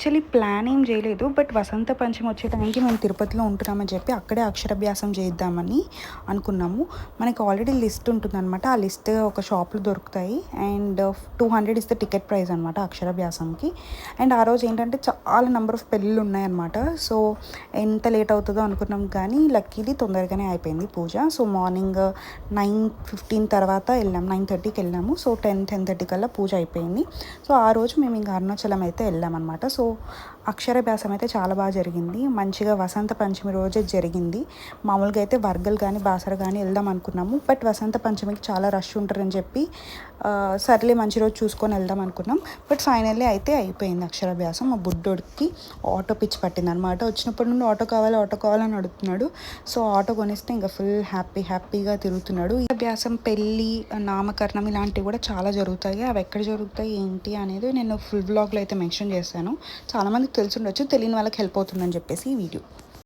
Actually plan ఏం చేయలేదు but వసంత పంచమి వచ్చే టైంకి మేము తిరుపతిలో ఉంటున్నామని చెప్పి అక్కడే అక్షరాభ్యాసం చేద్దామని అనుకున్నాము. మనకి ఆల్రెడీ లిస్ట్ ఉంటుందన్నమాట. ఆ లిస్ట్ ఒక షాప్లో దొరుకుతాయి. And two hundred is the ticket price అనమాట అక్షరాభ్యాసంకి. అండ్ ఆ రోజు ఏంటంటే చాలా నెంబర్ ఆఫ్ పెళ్ళిళ్ళు ఉన్నాయన్నమాట. సో ఎంత లేట్ అవుతుందో అనుకున్నాం కానీ లక్కీలీ తొందరగానే అయిపోయింది పూజ. సో మార్నింగ్ నైన్ ఫిఫ్టీన్ తర్వాత వెళ్ళాం. నైన్ థర్టీకి వెళ్ళాము. సో టెన్ టెన్ థర్టీ కల్లా పూజ అయిపోయింది. సో ఆ రోజు మేము ఇంకా అరుణాచలం అయితే వెళ్ళామన్నమాట. సో అక్షరాభ్యాసం అయితే చాలా బాగా జరిగింది. మంచిగా వసంత పంచమి రోజే జరిగింది. మామూలుగా అయితే వర్గలు కానీ బాసర కానీ వెళ్దాం అనుకున్నాము. బట్ వసంత పంచమికి చాలా రష్ ఉంటారని చెప్పి సర్లే మంచి రోజు చూసుకొని వెళ్దాం అనుకున్నాం. బట్ ఫైనల్లీ అయితే అయిపోయింది అక్షరాభ్యాసం. మా బుడ్డోడికి ఆటో పిచ్చి పట్టింది అనమాట వచ్చినప్పటి నుండి ఆటో కావాలి ఆటో కావాలని అడుగుతున్నాడు. సో ఆటో కొనిస్తే ఇంకా ఫుల్ హ్యాపీ హ్యాపీగా తిరుగుతున్నాడు. ఈ అభ్యాసం పెళ్ళి నామకరణం ఇలాంటివి కూడా చాలా జరుగుతాయి. అవి ఎక్కడ జరుగుతాయి ఏంటి అనేది నేను ఫుల్ బ్లాగ్లో అయితే మెన్షన్ చేశాను. చాలామందికి తెలిసి ఉండొచ్చు తెలియని వాళ్ళకి హెల్ప్ అవుతుందని చెప్పేసి ఈ వీడియో.